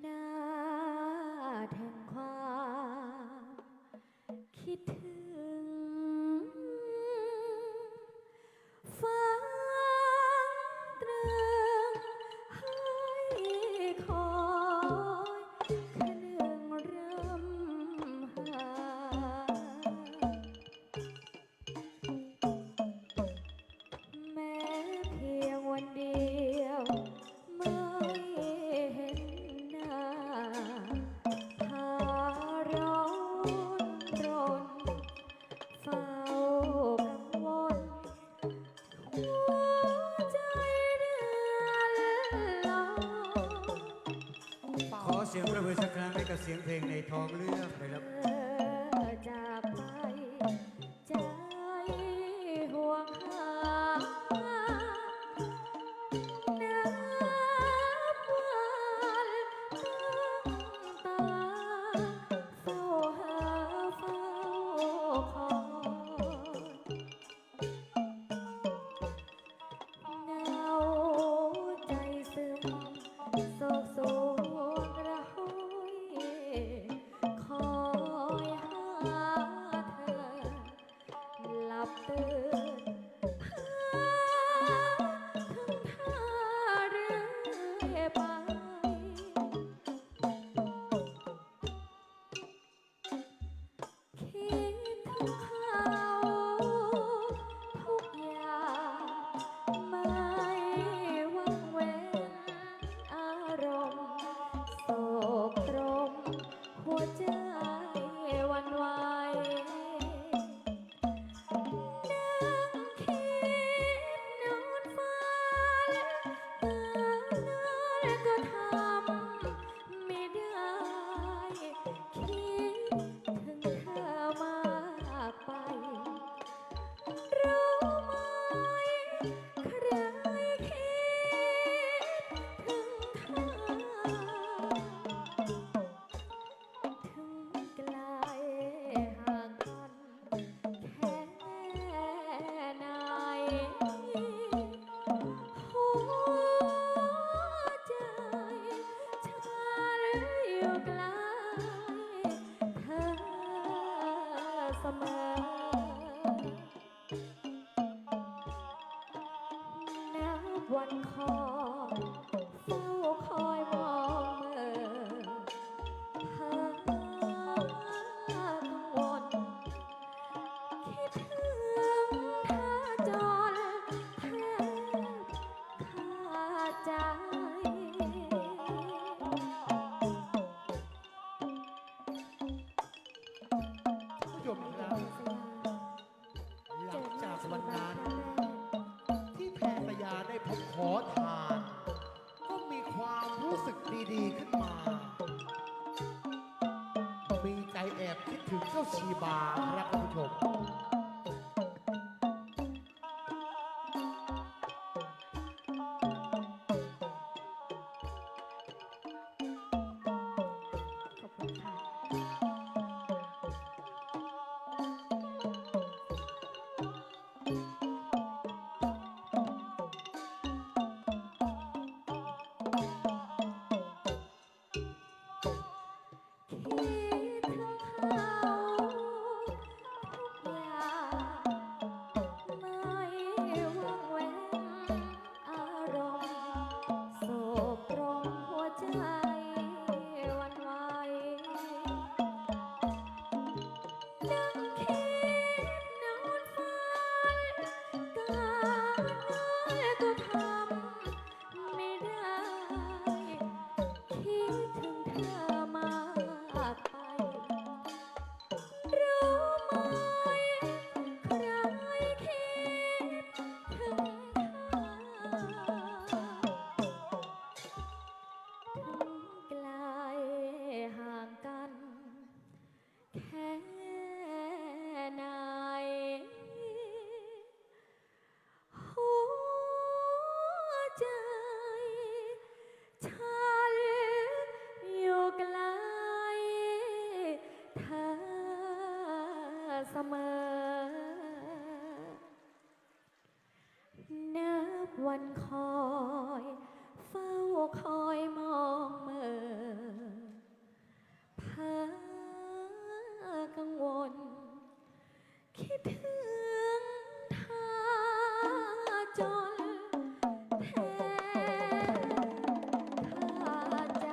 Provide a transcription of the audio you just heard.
หน้าแห่งความคิดถึง เสียงประมือสครั้งไห้กับเสียงเพลงในทองเลืองไปแล้ว จากไปจาก หัวใจชาเลยอยู่ไกลเธอเสมอ นัวันคอ มหลังจากวันนั้น ที่แพรพยาได้พบขอทาน ก็มีความรู้สึกดีๆขึ้นมา มีใจแอบคิดถึงเจ้าชีบาครับคุณผู้ชม เสมอ นับวันคอย เฝ้าคอยมองเมื่อพากังวล คิดถึงท่าจนแทบขาใจ